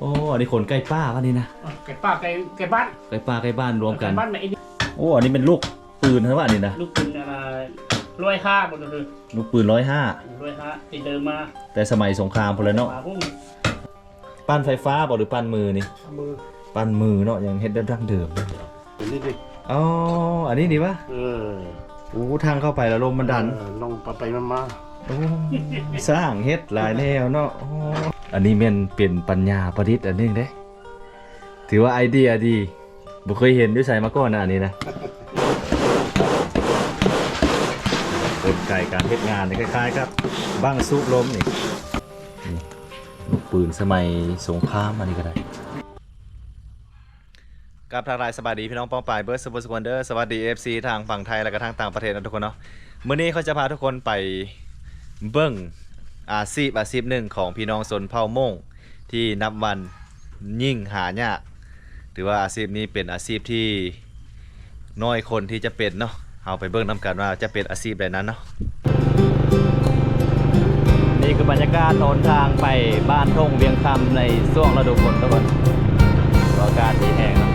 โอ้อันนี้ขนไก่ป้าป่ะนี่นะอะไก่ป้าไก่ไก่บ้านไก่ป้าไก่บ้านรวมกันไบ้านไหนนี่โอ้อันนี้เป็นลูกปืนใช่ป่ะนี่นะลูกปืนอะไรร้อยห้าหมดเลยลูกปืนร้อยห้าร้อยห้าติดเดิมมาแต่สมัยสงครามพลเนาะฝาหุ้มปั้นไฟฟ้าบอกหรือปั้นมือนี่ มือปั้นมือเนาะยังเฮ็ดได้ดั้งเดิมเลยเห็นนี่ดิอ๋ออันนี้ดีปะเออโอ้ทางเข้าไปแล้วลมมันดัน เออลงไปไปมามา โอ้สร้างเฮ็ดหลายแนวเนาะโอ้อันนี้แม่นเป็นปัญญาประดิษฐ์อันหนึงเด้ ถือว่าไอเดียดีบ่เคยเห็นด้วยใส่มาก่อนนะอันนี้นะกลไกการเฮ็ดงานนี่คล้ายๆครับบ้างสูบลมนี่นี่ลูกปืนสมัยสงครามอันนี้ก็ได้ กับทางรายสวัสดีพี่น้องป้องปายเบิร์ดสปอร์ตสควอนเดอร์สวัสดี FC ทางฝั่งไทยและก็ทางต่างประเทศนะทุกคนเนาะมื่อนี้เขาจะพาทุกคนไป เบิ้งอาชีพอาชีพหนึ่งของพี่น้องชนเผ่าม่งที่นับวันยิ่งหายากถือว่าอาชีพนี้เป็นอาชีพที่น้อยคนที่จะเป็นเนาะเอาไปเบิ้งนำกันว่าจะเป็นอาชีพใดนั้นเนาะนี่คือบรรยากาศโนทางไปบ้านท่งเวียงคำในช่วงฤดูฝนทุกคนอากาศดีแห้งเนาะ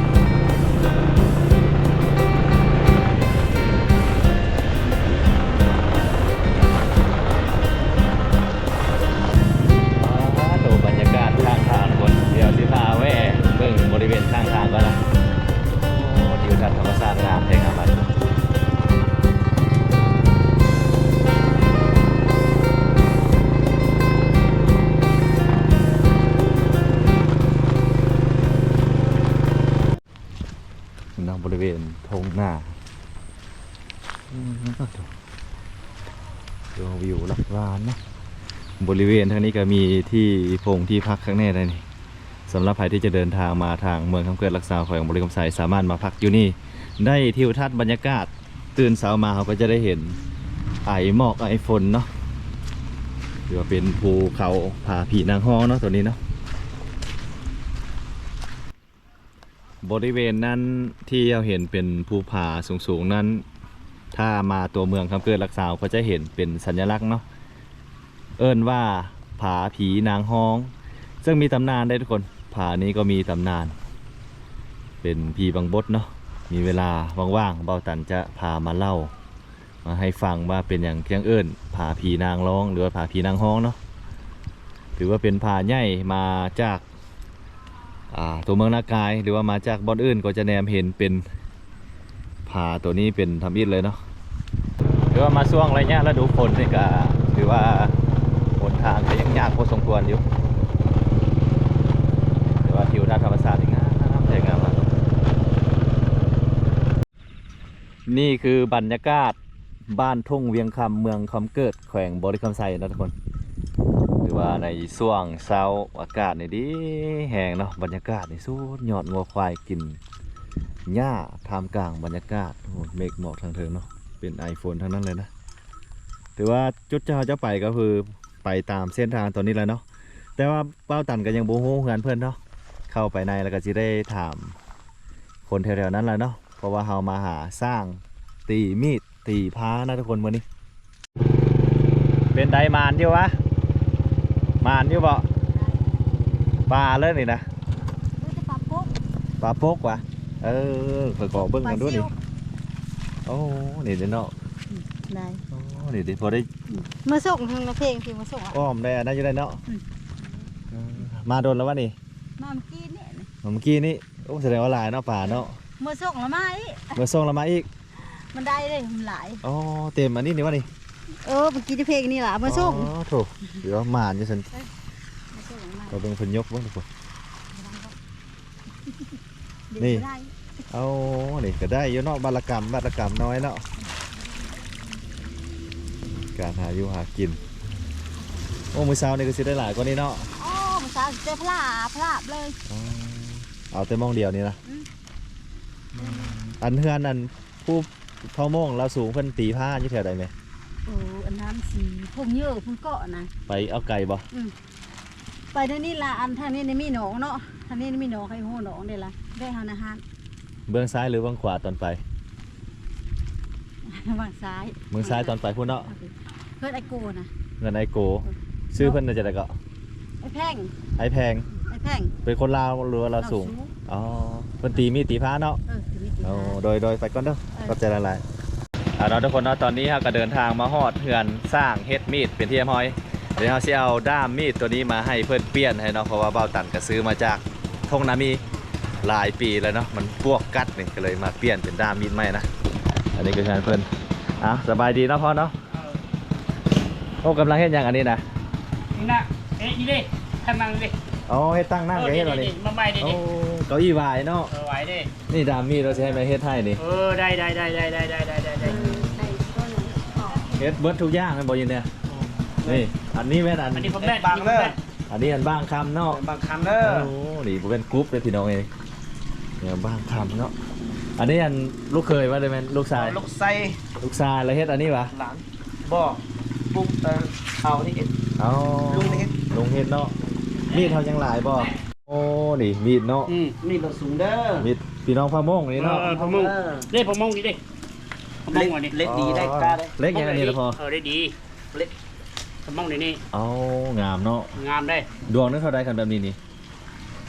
บริเวณทางนี้ก็มีที่พงที่พักข้างในได้นี่สำหรับใครที่จะเดินทางมาทางเมืองคำเกิดรักษาแขวงบริกรรมไสสามารถมาพักอยู่นี่ ได้ทิวทัศน์บรรยากาศตื่นเช้ามาเขาก็จะได้เห็นไอหมอกไอฝนเนาะหรือว่าเป็นภูเขาผาผีนางฮ้อเนาะตัวนี้เนาะบริเวณนั้นที่เราเห็นเป็นภูผาสูงๆนั้น ถ้ามาตัวเมืองคำเกิดรักษาก็จะเห็นเป็นสัญลักษณ์เนาะ เอิ้นว่าผาผีนางฮ้อง ซึ่งมีตำนานได้ทุกคนผานี้ก็มีตำนาน เป็นผีบางบดเนาะมีเวลาว่างๆเบาตันจะพามาเล่า มาให้ฟังว่าเป็นอย่างเพียงเอิ้นผาผีนางร้อง หรือว่าผาผีนางฮ้องเนาะถือว่าเป็นผาใหญ่มาจากตัวเมืองนากาย หรือว่ามาจากบอนอื่นก็จะแนมเห็นเป็นผาตัวนี้เป็นทำอิฐเลยเนาะหรือว่ามาช่วงระยะฤดูฝนนี่ก็ถือว่า ทางก็ยังยากพอสมควรอยู่แต่ว่าทิวทัศน์ธรรมศาสตร์นี่งามสวยงามมากนี่คือบรรยากาศบ้านทุ่งเวียงคำเมืองคำเกิดแขวงบริคำไซนะทุกคนหรือว่าในช่วงเช้าอากาศนี่ดีแห้งเนาะบรรยากาศนี่สุดยอดงัวควายกินหญ้าท่ามกลางบรรยากาศโอ้เมฆหมอกทางเทิงเนาะเป็น iPhone ทั้งนั้นเลยนะถือว่าจุดที่เราจะไปก็คือ ไปตามเส้นทางตัวนี้แหล้วเนาะแต่ว่าเป้าตันก็ยังบูฮู้เฮือนเพื่อนเนาะเข้าไปในแล้วก็จะได้ถามคนแถวๆนั้นแหละเนาะเพราะว่าเรามาหาสร้างตีมีดตีพ้านะทุกคนวันนี้ เป็นไดมานอยู่วะมานอยู่บ่ปลาเลยนี่นะรู้จะปรับปุ๊บปลาโปกวะเออขอยขอเบิ้งกันด้วยนี่โอ้นี่เดี๋ยวเนาะได้โอ้นี่ เดี๋ยวพอได้มาส่งทางเพลงคือมาส่งอะอ้อมได้อันนั้นอยู่ได้เนาะอืมเออมาโดนแล้ววะนี่มาเมื่อกี้เนี่ยเมื่อกี้นี่โอ้แสดงว่าหลายเนาะป่าเนาะมาส่งแล้วไหมเมื่อส่งแล้วมาอีก มันได้เลยมันหลายอ๋อเต็มอันนี้นี่วะนี่เออเมื่อกี้ที่เพลงนี่แหละมาส่งอ๋อถูกเดี๋ยวหมานอยู่สันมาส่งมาเราเป็นคนยกบ้างทุกคนเดี๋ยวนี่ได้เอานี่ก็ได้อยู่เนาะบารกรรมบารกรรมน้อยเนาะ การหาอยู่หากิน โอ้มือเช้านี่ก็สิได้หลายกว่านี้เนาะอ๋อมันสาวเจ๊พลาพลาบเลยอ๋อเอาแต่มองเดียวนี่นะอืมอันเฮือนอันผู้เท่าโมงเราสูงเพิ่นตีผ้าอยู่แถวใดไหมโอ้อันนั้นสีพุ่งเยอะพุ่งเกาะนะไปเอาไก่บ่ไปเดี๋ยวนี้ละอันทางนี้นี่มีหนองเนาะทางนี้นี่มีหนองให้หูหนองเดี๋ยวละได้เฮานะฮะเบื้องซ้ายหรือเบื้องขวาตอนไป วางซ้ายเบื้องซ้ายตอนไปพูดเนาะเพื่อนไอโกนะเงินไอโกชื่อเพิ่นน่าจะได้ก็ไอแพงไอแพงไอแท่งเป็นคนลาวหรือว่าเราวสูงอ๋อเพิ่นตีมีดตีผ้าเนาะเออถือมีดโอ้ตีโดยโดยไปก่อนเด้อเออก็จะละลายอ่าเนาะทุกคนเนาะตอนนี้เราก็เดินทางมาฮอดเฮือนสร้างเฮ็ดมีดเป็นที่เรียบร้อยเดี๋ยวเราสิเอาด้ามมีดตัวนี้มาให้เพื่อนเปลี่ยนให้เนาะเพราะว่าเบ้าตันก็ซื้อมาจากทงนามีหลายปีแล้วเนาะมันพวกกัดนี่ก็เลยมาเปลี่ยนเป็นด้ามมีดใหม่นะอันนี้ก็งานเพิ่นอะสบายดีเนาะพ่อเนาะเออ โอ้กำลังเฮ็ดหยังอันนี้นะนี่นะเอ๊ะนี่ดิท่านนั่งดิอ๋อเฮ็ดตั้งนั่งเอก็อเฮ็นี่ดอะไรดิมาใหม่ดิโอ้ดิเก้าอี้วายเนาะเออไหวดินี่ด้ามมีดเราสิให้มาเฮ็ดให้นี่เออได้ได้ได้ได้ได้ได้ได้ได้เอได้อใส่ต้นออกเฮ็ดเบิดทุกอย่างแม่นบ่ยินเนี่ยนี่อันนี้แม่นอันอันนี้ผมแม่นบางเด้ออันนี้อันบ้างคำเนาะบางคำเด้อโอ้นี่ผมเป็นกรุ๊ปเลยพี่น้องเองเนี่ยบ้างคำเนาะอันนี้อันลูกเคยว่าเลยแมนลูกชายลูกไส้ลูกชายแล้วเฮ็ดอันนี้วะหลานบ่ ปุ๊บเออเอานี่เอ็ดเอาลุงเฮ็ดลุงเฮ็ดเนาะมีดเท่าจังหลายบ่โอ้นี่มีดเนาะอืมนี่เราสูงเด้อมีดพี่น้องพะมงนี่เนาะเออพะมงเด้พะมงดิเด้พะมเล็งกก่อนดิเล็กดีได้กล้าได้เล็กยังอันนี้ละพอเออได้ดีเล็กพะมงเดี๋ยวนี้เอางามเนาะงามได้ดวงนึกเท่าใดกันแบบนี้นี่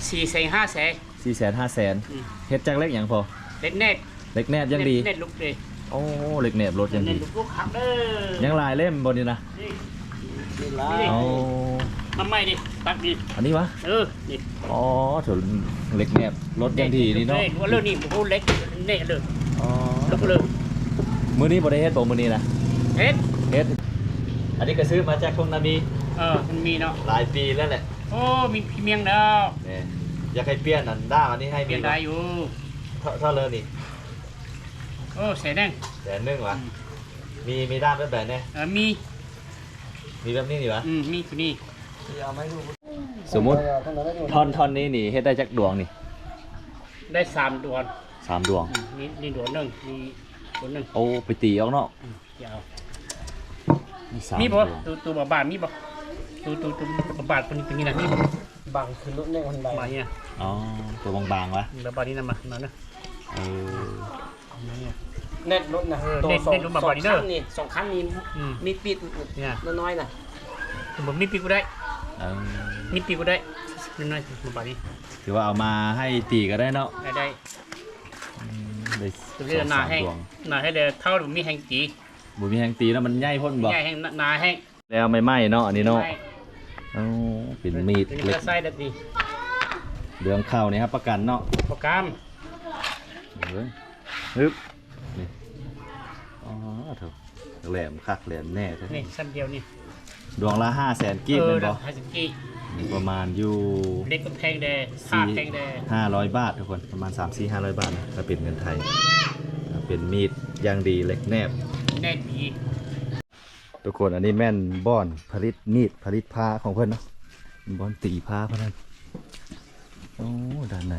สี่แสนห้าแสนสี่แสนห้าแสนอืมเฮ็ดจากเล็กอย่างพอเล็กเน็ตเล็กแนบยังดีเน็ตลุกเลย โอ้เล็กแนบรถยังเน็ดีตลุกลุกหักเด้อยังลายเล่มบนนี้นะนี่นี่ละนี่เอามาใหม่ดิตักดิอันนี้วะเออนี่อ๋อถึงเล็กแนบรถยังดีนี่เนาะว่าเรื่องนี้ผมเล็กเน็ตเลยอ๋อลุกเลยมือนี้บ่ได้เฮ็ดบ่มือนี้นะเฮ็ดเฮ็ดอันนี้ก็ซื้อมาจากทงนาบีเออมันมีเนาะหลายปีแล้วแหละโอ้มีพี่เมียงแล้วเนี่ยอยากให้เปลี่ยนอันด้ามอันนี้ให้เปลี่ยนได้อยู่เท่าเท่าเลยนี่ โอ้เสียแดงแสนหนึงวะมีมีด้ามแบบแบบนี้เออมีมีแบบนี้นี่วะอืมมีตัวนี้เอาไม่ดูสมมุติท่อนท่อนนี้นี่เฮ็ดได้จักดวงนี่ได้สามดวงสามดวงอืมนี่นี่ดวงหนึ่งนี่ดวงหนึ่งโอ้ไปตีออกเนาะยาวสามีบ่ดวงตัวตัวบาบานมีบ่ตัวตัวตัวบาบานตัวนี้ตัวนี้นะมีบ่บางคือรถในคนใดมาเนี่ยอ๋อตัวบางๆวะบาบานนี้นะมามาเนอะเออมา เนี่ยเน็ตรถนะเออตัวเน็ตสองเน็ตรถสมาองบอดี้เด้คัอนนี่สองคันนี่อืม มีปิดเนี่ย น้อยๆน่ะผมมีปีกูได้ เออมีปีกูได้น้อยๆบาบานนี้ถือว่าเอามาให้ตีก็ได้เนาะได้ได้อืมได้ตัวนี้หนาแห้งดวงหนาให้เลยเท่าผมมีแห้งจีบุมีแหงตีแล้วมันใหญ่พ่นบ่ใหญ่แห้งหนาแห้งแล้วไม่ไหม้เนาะอันนี้เนาะใช่เอ้าเป็นมีดเป็นเล็เลืกอดไส้ดัดดีเรื่องเข้านี่ครับประกันเนาะโปรแกรมเฮ้ย ฮึบนี่อ๋อเถอะแหลมคักแหลมแน่แท้นี่สั้นเดียวนี่ดวงละห้าแสนกีบเอเลอยบ่ไฮสกีประมาณอยู่เล็กก็แพงแดงขาดแพงแดงห้าร้อยบาททุกคนประมาณ3 4 5 0 0บาทนะถ้าเป็นเงินไทยถ้าเป็นมีดอยางดีเหล็กแนบแน่ดีทุกคนอันนี้แม่นบ้อนผลิตมีดผลิตผ้าของเพื่อนเนาะบ้อนตีผ้าเพื่อนโอ้ด้านใน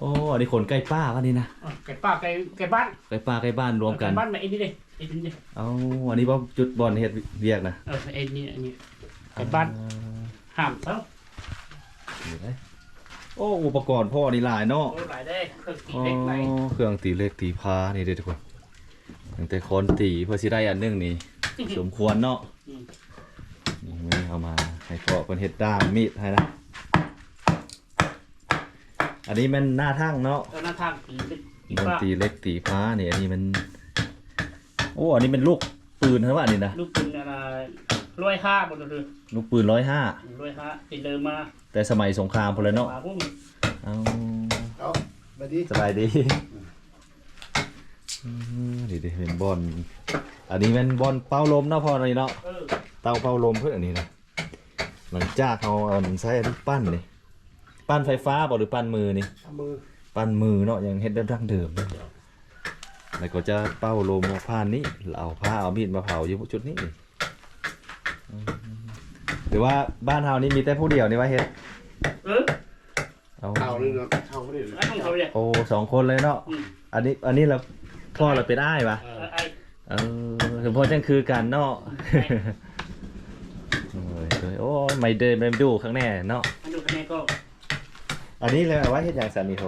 โอ้อันนี้คนใกล้ป้าวันนี้นะอะไก่ป้าไก่ไก่บ้านใกล้ป้าใกล้บ้านรวมกันไบ้านมาเอ็นนี่เลยเอ็นนี่เลยเอาอันนี้บ่จุดบอลเฮ็ดเวียกนะเออเอ็นนี่อันนี้ไก่บ้านห้ามเท้านี่เลยโอ้อุปกรณ์พ่อนี่หลายเนาะ โอ้หลายได้เครื่องตีอ๋อเล็กไหลเครื่องตีเหล็กตีผ้านี่เด้อทุกคนตั้งแต่คนตีเพื่อสิได้อันหนึงนี่ สมควรเนาะอืมนี่ไม่เอามาให้พ่อเพิ่นเฮ็ดด้ามมีดให้นะ อันนี้มันหน้าทั้งเนาะเออหน้าทางตีเล็กตีมันป้าตีเหล็กตีผ้านี่อันนี้มันโอ้อันนี้เป็นลูกปืนเหรอวะนี่นะลูกปืนอะไรร้อยห้าหมดเลยลูกปืนร้อยห้าร้อยห้าติดเดิมมาแต่สมัยสงครามพนเลยเนาะฝาพุ่มเอาเอาไปดิสบายดีอืมดีดีเป็นบอลอันนี้เป็นบอลเป่าลมเนาะพอนี่เนาะเออเตาเป่าลมเพื่ออันนี้นะหลังจากเขาเอาอันใช้อันนี้ปั้นนี่ ปั้นไฟฟ้าบ่หรือปั้นมือนี่ เอามือปั้นมือเนาะยังเฮ็ดได้ดั้งเดิมเลยแล้วก็จะเป่าลมมาผ่านนี้เอาผ้าเอามีดมาเผาอยู่จุดนี้อืมหรือว่าบ้านเฮานี่มีแต่ผู้เดียวนี่ว่าเฮ็ดเออเอาเอาเลยเนาะเท่าไม่ได้เลยไอ้ของเขาเลยโอ้สองคนเลยเนาะอืม อันนี้อันนี้เราพ่อเราเป็นอ้ายปะ เออไอ้เออถึงพ่อจังคือกันเนาะ โอ้ยโอ้ยโอ้ยไม่เดินไม่ดูข้างแน่เนาะมาดูคะแนนก็ อันนี้เลยเอาไว้เฮ็ดอย่างสันนี่โท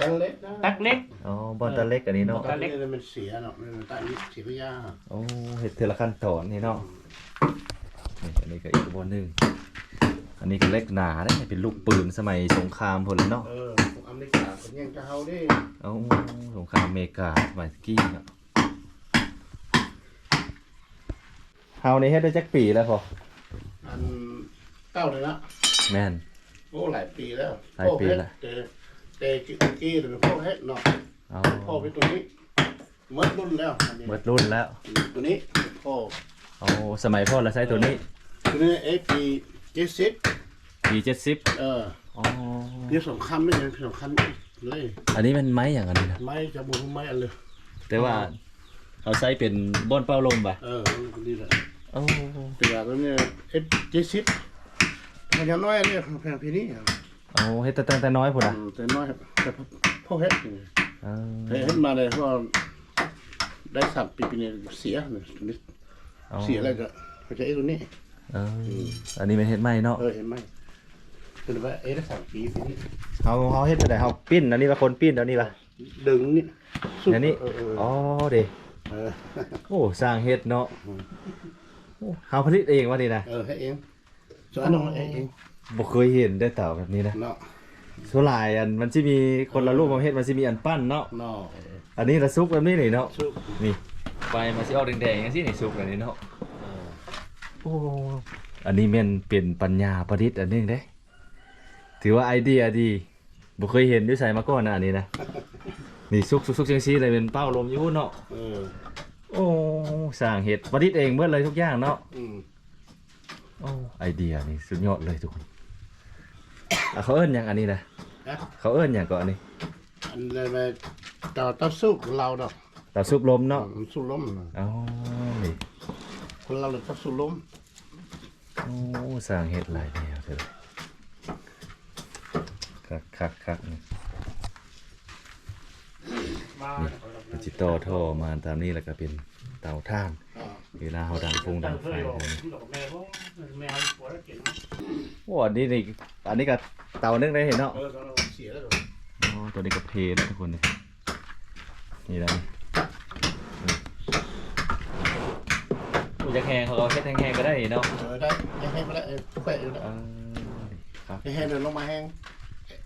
ตั้งเล็กนะตักเล็ก อ๋อบอลตาเล็กอันนี้เนาะ ตั้งเล็กมันเสียเนาะมันตั้งนี้เสียก็ยากโอ้เฮ็ดเทอละขั้นตอนนี่เนาะนี่อันนี้ก็อีกบอลหนึ่งอันนี้ก็เล็กหนาได้เป็นลูกปืนสมัยสงครามพุ่นเลยเนาะ เออของอเมริกาคนยังจะเฮาได้เอ้าสงครามอเมริกาสมัยตะกี้เนาะเฮานี่เฮ็ดได้จักปีแล้วพออันเก้าเลยนะแม่น โอ้หลายปีแล้วหลายปีแล้ว เตเตกี้กี้หรือพ่อเฮ็ดเนาะเอาพ่อเป็นตัวนี้เมื่อรุ่นแล้วอันนี้เบิดรุ่นแล้วตัวนี้พ่อเอาสมัยพ่อเราใช้ตัวนี้ตัวนี้เอปีเจ็ดสิบ ปีเจ็ดสิบเอออ๋อเรียกสำคัญไม่ใช่สำคัญเลยอันนี้มันไม้อย่างอันนี้นะไม่จะบุญไม่อันเลยแต่ว่าเขาใช้เป็นบ้อนเป้าลมป่ะเออคนนี้แหละโอ้แต่ว่าตัวนี้เอเจ็ดสิบ มันยังน้อยเนี่ยแพงพีนี้อะเอาเฮ็ดแต่ตั้งแต่น้อยพุ่นอะอืมแต่น้อยแต่พ่อเฮ็ดนี่เออเฮ็ดมาเลยเพราะว่าได้สามปีปีนี้เสียเนี่ยตัวนี้เอาเสียอะไรก็เขาจะไอ้ตัวนี้ เอออันนี้เป็นเฮ็ดไม้เนาะเออเห็นไหมคือว่าเอ๊ะได้สามปีปีนี้เขาเขาเฮ็ดไปไหนเขาปิ้นอันนี้ว่าคนปิ้นเดี๋ยวนี้ป่ะดึงนี่สุดอันนี้เออเอออ๋อเด้เออโอ้สร้างเฮ็ดเนาะโอ้เขาผลิตเองวะนี่นะเออให้เอง ส่วนอันนั้นให้เองบ่เคยเห็นได้เต่าแบบนี้นะเนาะส่วนหลายอันมันสิมีคนละรูปประเภทมันสิมีอันปั้นเนาะเนาะอันนี้ละซุกแบบนี้นี่เนาะสุดนี่ไฟมันสิออกแดงๆจังซี่นี่ซุกแบบนี้เนาะโอ้อันนี้แม่นเป็นปัญญาประดิษฐ์อันหนึงเด้ ถือว่าไอเดียดีบ่เคยเห็นด้วยใส่มาก่อนนะอันนี้นะนี่ซุกซุกซุกจังซี่เลยเป็นเป้าลมอยู่เนาะเออโอ้สร้างเห็ดประดิษฐ์เองเมื่อเลยทุกอย่างเนาะอืม โอ้ไอเดียนี่สุดยอดเลยทุกคนอะเขาเอิ้นอย่างอันนี้นะนะเขาเอิ้นอย่างก่อนอันนี้อันเลยมาต่อต่อสู้ของเราเนาะเต่าซุปลมเนาะมันสู้ล้มเนาะอ๋อนี่คนเราเลยต่อสู้ล้มโอ้สร้างเห็ดหลายแนวเถอะคักคักคักนี่มามันจิต่อท่อมาตามนี้แล้วก็เป็นเตาถ่านอ่า เวลาเขาดังฟงดัตั้งงเคไฟยบอกเลยบอกแม่ว่าแม่เอาปวดแล้วเก็บโอ้อันนี้นี่อันนี้ก็เตานึ่งได้เห็นเนาะเออตอนเราเสียแล้วก็อ๋อตัวนี้ก็เพลนะทุกคนนี่นี่นะนี่กูจะแหงเขาเอาเฮ็ดแห้งๆก็ได้เนาะเออได้ยังให้มาได้เออแขวะอยู่นะเออครับให้ให้เดินลงมาแห้ง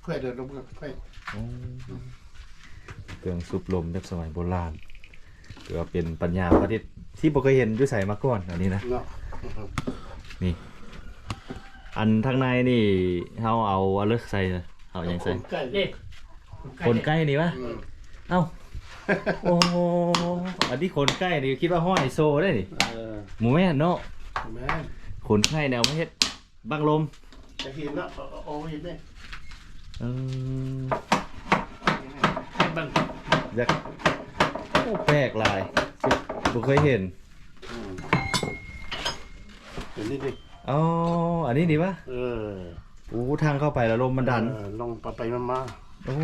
แขวะเดินลงมาแขวะอืมเครื่องสูบลมแบบสมัยโบราณ ถือว่าเป็นปัญญาประดิษฐ์ที่บ่เคยเห็นอยู่ใส่มาก่อนอันนี้นะ เนาะนี่ อันทางในนี่เฮาเอาเอาเลือกใส่นะเอาอย่างใส่ ใกล้เด็กคนใกล้นี่วะอืมเอ้า โอ้โหอันนี้คนใกล้นี่คิดว่าห้อยโซได้นี่เออหมูแม่นเนาะแม่คนไข้แนวไม่เฮ็ดบังลม จะเห็นเนาะเอาเอาเอาเห็นไหมเออให้เบิ่งอยากโอ้ แปลกหลายบ่เคยเห็นอืมเห็นนี่ดิอ๋อ อันนี้ดีปะเออโอ้ทางเข้าไปแล้วลมมันดัน เออลงไปไปมามาโอ้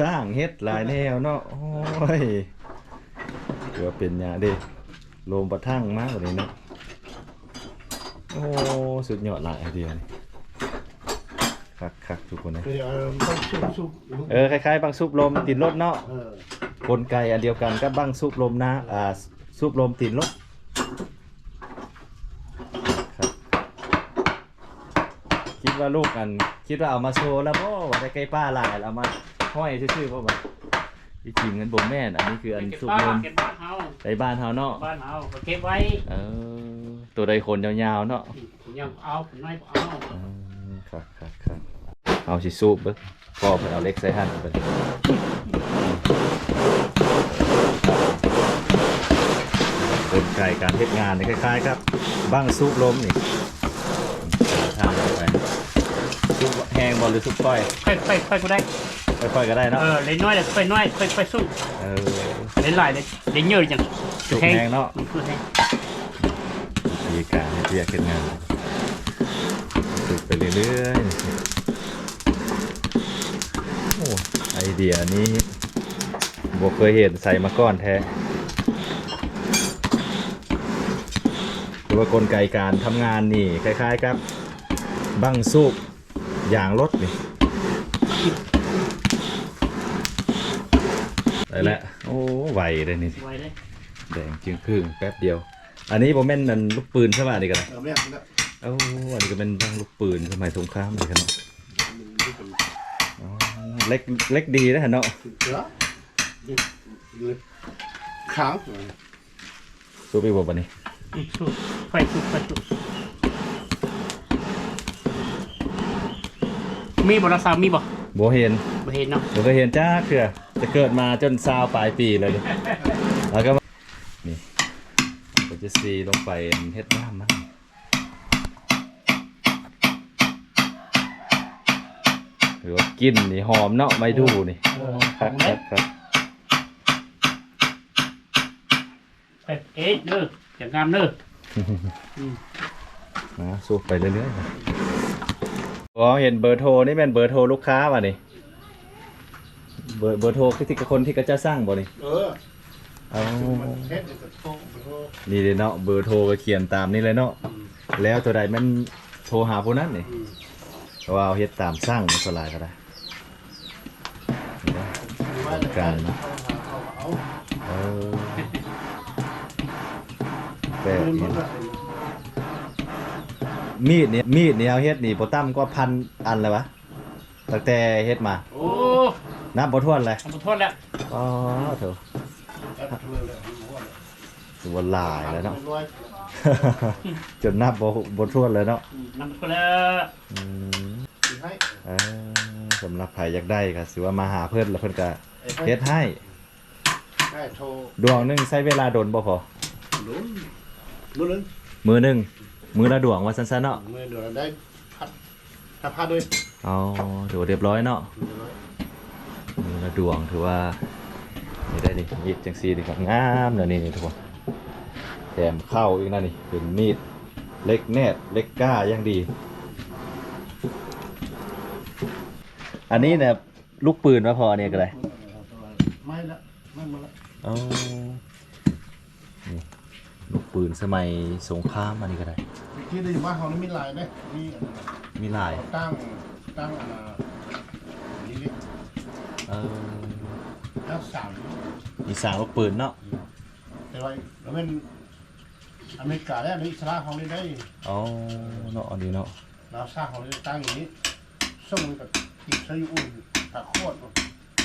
สร้างเฮ็ดหลายแนวเนาะ โอ้ยถือว่าเป็นหยาเด้ลมประทั่งมากกว่านี้เนาะ โอ้ สุดยอดหลายไอเดียนี่คักคักๆทุกคนเลยคือเอาต้องชุบชุบเออ คล้ายๆบังซุปลมติดรถเนาะ เออ กลไกอันเดียวกันกับบังซุปลมนะอ่าซุปลมติดรถครับคิดว่าลูกกัน คิดว่าเอามาโชว์แล้วบ่ว่าได้ใกล้ป้าหลายแล้วเอามาห้อยซื่อๆบ่บ่ที่จริงนั้นบ่แม่นอันนี้คืออันเก็บซุปบ้าลมนเก็บบ้านเฮาในบ้านเฮาเนาะบ้านเฮาก็เก็บไว้เออตัวใดคนยาวๆเนาะผมยังเอาผมน้อยเอาเออครับครับครับ เอาสิสูบเบิ่งพ่อเพิ่นเอาเหล็กใส่หั่นเพิ่นกลไกการเฮ็ดงานนี่คล้ายๆครับบังซุปลมนี่ทางเข้าไปซุปแห้งบ่หรือซุปก้อยค่อยค่อยค่อยก็ได้ค่อยๆก็ได้เนาะเออเล่นน้อยเลยค่อยน้อยค่อยค่อยสู้เออเล่นหลายเลยเล่นเยอะจังซุปแห้งเนาะมันคือแห้งวิธีการเฮ็ดเรียกเฮ็ดงานฝึกไปเรื่อยๆโอ้ไอ เดียนี้บ่เคยเห็นใส่มาก่อนแท้หรือว่ากลไกการทำงานนี่คล้ายๆครับบังสูบยางรถนี่ได้แล้วโอ้ไวเลยนี่ไว้เลยแดงจึงครึ่งแป๊บเดียว อันนี้ผมแม่นนั่นลูกปืนใช่ป่ะนี่กันเออไม่เอาแล้วโอ้อันนี้ก็เป็นบ้างลูกปืนสมัยสงครามเลยครับเนาะอ๋อ เล็กเล็กดีนะฮะเนาะเสือนี่เลยค้างสู้ไปบ่บันนี้อืมสู้ไฟสู้ไฟสู้มีบ่รักษามีบ่บ่เห็นบ่เห็นเนาะบ่เคยเห็นจ้าเคือจะเกิดมาจนซาวปลายปีเลยดิแล้วก็มานี่ก็จะซีลงไปเฮ็ดน้ำมั้ง รือว่ากินนี่หอมเนาะไม่ดูนี่ครับครับครับไปเอ๊ะเด้ออย่างงามเด้อนะสู้ไปเรื่อยๆนะอ๋อเห็นเบอร์โทรนี่เป็นเบอร์โทรลูกค้าป่ะนี่เบอร์เบอร์โทรคือที่กับคนที่ก็จะสร้างบ่นี่เออเอามันเฮ็ดกับโต๊ะโต๊ะนี่เลยเนาะเบอร์โทรก็เขียนตามนี่เลยเนาะแล้วตัวใดมันโทรหาผู้นั้นนี่ เพราะว่าเอาเฮ็ดตามสร้างมันสลายก็ได้นี่นะการนะเอาเอาเออแปลเอากเอานี่มีดเนี่ยมีดเนี่ยเอาเฮ็ดนี่บ่ต่ำกว่าพันอันเลยวะตั้งแต่เฮ็ดมา โอ้นับบ่ถ้วนเลยขอโทษแล้วอ๋อเถอะเอาเอาเลยเอาเลยถือว่าหลายแล้วเนาะเอาเลยจนนับบ่บ่ถ้วนเลยเนาะอืมนำไปแล้วอืม ให้เออสำหรับใครอยากได้ก็สิว่ามาหาเพิ่นแล้วเพิ่นก็ไอ้เฮ็ดให้ให้โทรดวงหนึงใช้เวลาโดนบ่พอลุ้นลุ้นลุ้นมือหนึงมือละดวงว่าซั่นๆเนาะมือเดี๋ยวเราได้พัดถ้าพัดด้วยอ๋อถือว่าเรียบร้อยเนาะมือละดวงถือว่านี่ได้นี่มีดจังซี่นี่ก็งามเนาะนี่นี่ทุกคนแถมเข้าอีกนะนี่เป็นมีดเล็กแนบเล็กก้าอย่างดี อันนี้เนี่ยลูกปืนมาพอเนี่ยก็ได้ไม่ละไม่หมดละอ๋อนี่ลูกปืนสมัยสงครามอันนี้ก็ได้เมื่อกี้ได้อยู่บ้านเขานี่มีลายไหมมีอันนั้นมีหลายตั้งตั้งอันน่ะนี่นี่เออตั้งสามมีสางลูกปืนเนาะแต่ว่าแล้วเป็นอเมริกาแล้วนี่อิสราเอลเขานี่ได้อ๋อเนาะอันนี้เนาะเราสร้างเขานี่ตั้งอย่างนี้ส่งไปกับ อิสราเอลอุ่นตะโคตร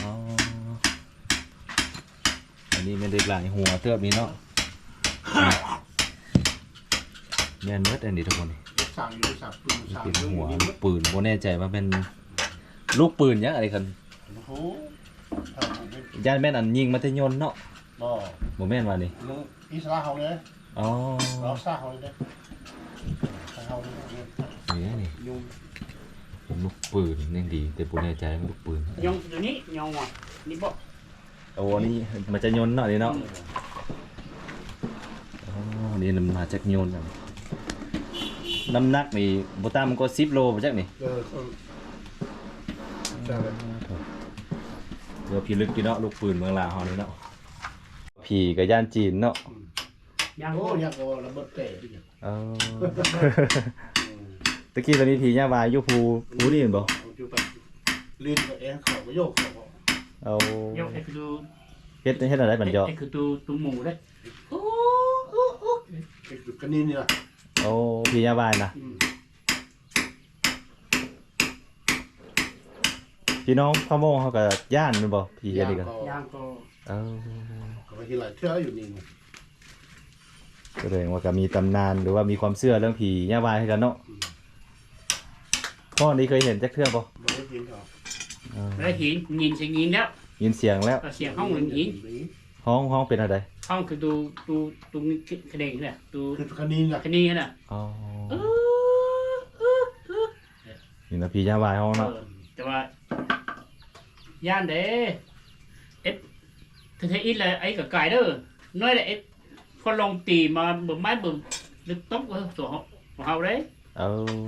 อ๋ออันนี้ไม่ได้หลายหัวเติบนี้เนาะแม่นเมดอันนี้ทุกคนนี่สั่งอยู่ในสับปืนสั่งเป็นอยู่หัวนี่ลูกปืนโบแน่ใจว่าเป็นลูกปืนยังอะไรกันโอ้โหถ้าผมเป็นย่านแม่นอันยิงมัธยนต์เนาะบ่โมแม่นว่านี่ลุงอิสราเอลเขาเลยอ๋อเราสร้างเขาเลยเขาเลยนี่นี่ยุ่ง เป็นลูกปืนยังดี แต่โบแน่ใจว่าลูกปืน ยองเดี๋ยวนี้ยองว่ะนี่บ่โอ้นี่มันจะยนต์เนาะนี่เนาะอ๋อนี่มันมาจากโยนต์อะน้ำหนักนี่บตามมันก็สิบโลมาจากนี่เออเออใช่เลยเดี๋ยวพี่ลึกกี่เนาะลูกปืนเมืองลาวเฮานี่เนาะผีกับย่านจีนเนาะยังโอ้โอ้ยากโอ้ระเบิดเตะดิเนี่ยเออ ตะกี้ตอนนี้ผีย่าวายอยู่ภูภูนี่เห็นบ่เอาจุไปลิ้นกับเอ็นเขาก็โยกเขาก็เอาเดี๋ยวไอ้คือดูเฮ็ดเฮ็ดอะไรบัดเจาะไอ้คือตูตูหมูเด้ไอ้จุดกันนี่นี่ล่ะเอาผีย่าวายนะอืมพี่น้องพ่อโมงเขาก็ย่านแม่นบ่ผีอันนี้ก็ย่างก็เออเขาไปที่หลายเทื่ออยู่นี่ไงแสดงว่าก็มีตำนานหรือว่ามีความเชื่อเรื่องผีย่าวายให้กันเนาะ พ่อนี้เคยเห็นจักเทื่อบ่ไม่ได้ยินเขาเออได้หินยินเสียงยินแล้วยินเสียงแล้ว เสียงห้องเหมือนหินห้องห้องเป็นอะไรห้องคือดูดูดูกระเด้งเนี่ยดูคือกันนี่ล่ะคะนี่น่ะอ๋อนี่นะผีย่าวายห้องเอเนาะอแต่ว่าย่านเด้เอ็ดเธออินเลยไอ้กับไก่เด้อน้อยเลยเอ็ดพอลงตีมาบ่ไม้บ่ลึกตกเออตัวของเฮาเด้ เอา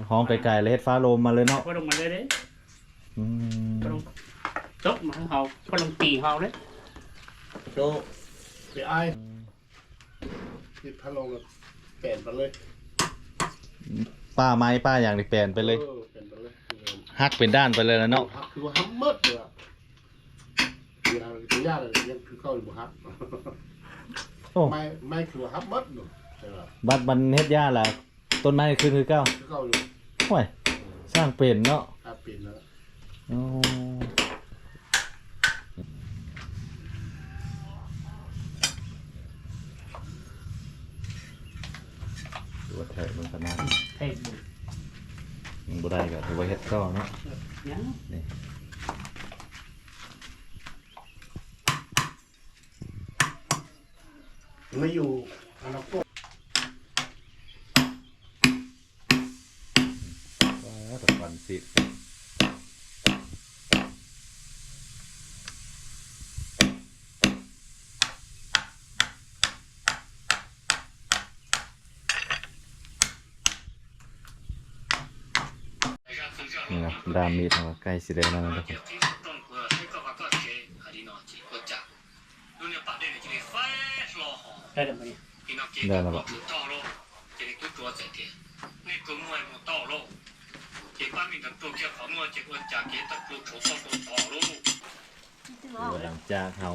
ห้องไกลๆเลยเฮ็ดฟ้าโลมมาเลยเนาะพอลงมาเลยเด้อืมพอลงตกมาเฮาพอลงตีเฮาเด้โจไปไอ้ที่พะโลงเปลี่ยนไปเลยป้าไม้ป้าอย่างนี้แปลนไปเลยออเปลี่ยนไปเลยหักเป็นด้านไปเลยแล้วเนาะคือว่าฮัมเมิดเลยอะเวลาตัวยากเลยยังคือเข้าอยู่ฮับโอ้ไม่ไม่คือว่าฮับเมิดหนูใช่ป่ะบัดมันเฮ็ดย่าล่ะ ต้นไม้ขึ้นคือเก้าที่เขาอยู่ห่วยสร้างเป็นเนาะอาปิ่นแล้วอ๋อดูว่าแถวมันขนาดเท่บุญยังบ่ได้ก็ถือว่าเฮ็ดต่อเนาะยังนี่ไม่อยู่อนาคต ดามมีดของใกล้สิได้แล้วนะทุกคนได้แล้วมั้ยได้แล้วบ่คือหลังจากเรา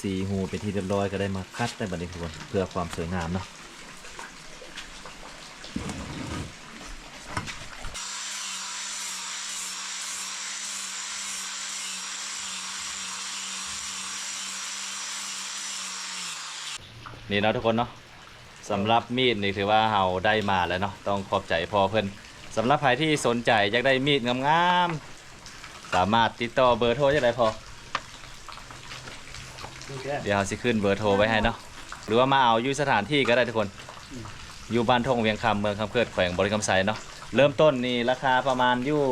สีหูเป็นที่เรียบร้อยก็ได้มาคัดได้บัดนี้ทุกคนเพื่อความสวยงามเนาะ นี่เนาะทุกคนเนาะสำหรับมีดนี่ถือว่าเราได้มาแล้วเนาะต้องขอบใจพอเพื่อนสำหรับใครที่สนใจอยากได้มีดงามๆสามารถติดต่อเบอร์โทรได้พอเดี๋ยวเราสิขึ้นเบอร์โทรไว้ให้เนาะหรือว่ามาเอาอยู่สถานที่ก็ได้ทุกคน อยู่บ้านทงเวียงคำเมืองคำเคิดแขวงบริกรรมไซเนาะเริ่มต้นนี่ราคาประมาณอยู่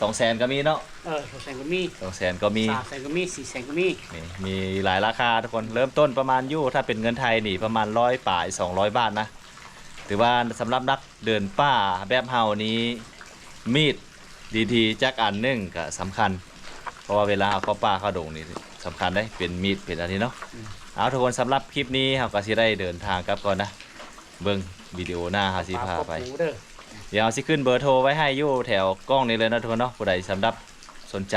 สองแสนก็มีเนาะเออแสนก็มีสองแสนก็มีสามแสนก็มีสี่แสนก็มีนี่มีหลายราคาทุกคนเริ่มต้นประมาณอยู่ถ้าเป็นเงินไทยนี่ประมาณร้อยป่ายสองร้อยบาทนะถือว่าสำหรับนักเดินป่าแบบเฮานี้มีดดีๆจักอันหนึงก็สำคัญ เพราะว่าเวลาเอาเข้าป่าเข้าดงนี่สำคัญได้เป็นมีดเป็นอะไรเนาะเอาทุกคนสำหรับคลิปนี้เราก็สิได้เดินทางกลับก่อนนะ เบิ่งวิดีโอหน้าเฮาสิพาไปปลกระปู เดี๋ยวเอาสิขึ้นเบอร์โทรไว้ให้อยู่แถวกล้องนี้เลยนะทุกคนเนาะผู้ใดสำหรับสนใจ